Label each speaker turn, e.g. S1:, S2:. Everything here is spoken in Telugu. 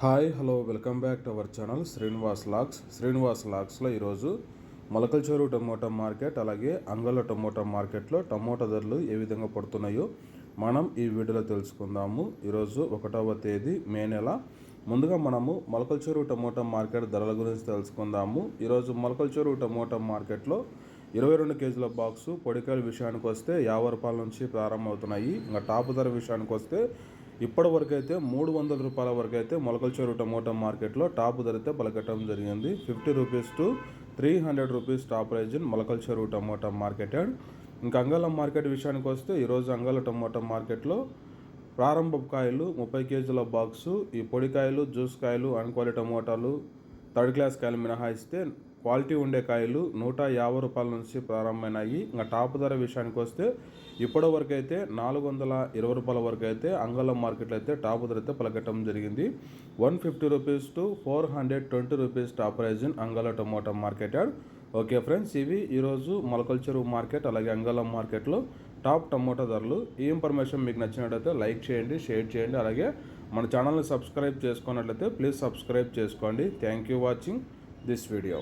S1: Hi hello welcome back to our channel Srinivas lakhs Srinivas లాక్స్లో ఈరోజు మొలకల టమోటా మార్కెట్ అలాగే అంగళ టమోటా మార్కెట్లో టమోటా ధరలు ఏ విధంగా పడుతున్నాయో మనం ఈ వీడియోలో తెలుసుకుందాము. ఈరోజు ఒకటవ తేదీ మే నెల. ముందుగా మనము మొలకల టమోటా మార్కెట్ ధరల గురించి తెలుసుకుందాము. ఈరోజు మొలకల టమోటా మార్కెట్లో ఇరవై రెండు కేజీల బాక్సు పొడికాయల విషయానికి వస్తే యాభై రూపాయల నుంచి ప్రారంభమవుతున్నాయి. ఇంకా టాప్ ధర విషయానికి వస్తే ఇప్పటి వరకు అయితే మూడు వందల రూపాయల వరకు అయితే మొలకల చెరువు టమోటా మార్కెట్లో టాప్ ధరతో పలకటం జరిగింది. Fifty rupees to three hundred rupees top price in Molakalacheruvu tomato market. ఇంకా అంగళం మార్కెట్ విషయానికి వస్తే ఈరోజు అంగళ టమోటా మార్కెట్లో ప్రారంభ కాయలు ముప్పై కేజీల బాక్సు ఈ పొడికాయలు జ్యూస్ కాయలు అన్క్వాలి టమోటాలు థర్డ్ క్లాస్ కాయలు మినహాయిస్తే క్వాలిటీ ఉండే కాయలు నూట యాభై రూపాయల నుంచి ప్రారంభమైనాయి. ఇంకా టాప్ ధర విషయానికి వస్తే ఇప్పటి వరకు అయితే నాలుగు వందల ఇరవై రూపాయల వరకు అయితే అంగళం మార్కెట్లో అయితే టాప్ ధర అయితే పలకటం జరిగింది. One fifty rupees to four hundred twenty rupees top price in Angalla tomato market yard. Okay friends ఇవి ఈరోజు మొలకల చెరువు మార్కెట్ అలాగే అంగళం మార్కెట్లో టాప్ టమోటా ధరలు. ఈ ఇన్ఫర్మేషన్ మీకు నచ్చినట్లయితే లైక్ చేయండి షేర్ చేయండి. అలాగే మన ఛానల్ని సబ్స్క్రైబ్ చేసుకున్నట్లయితే ప్లీజ్ సబ్స్క్రైబ్ చేసుకోండి. Thank you watching this video.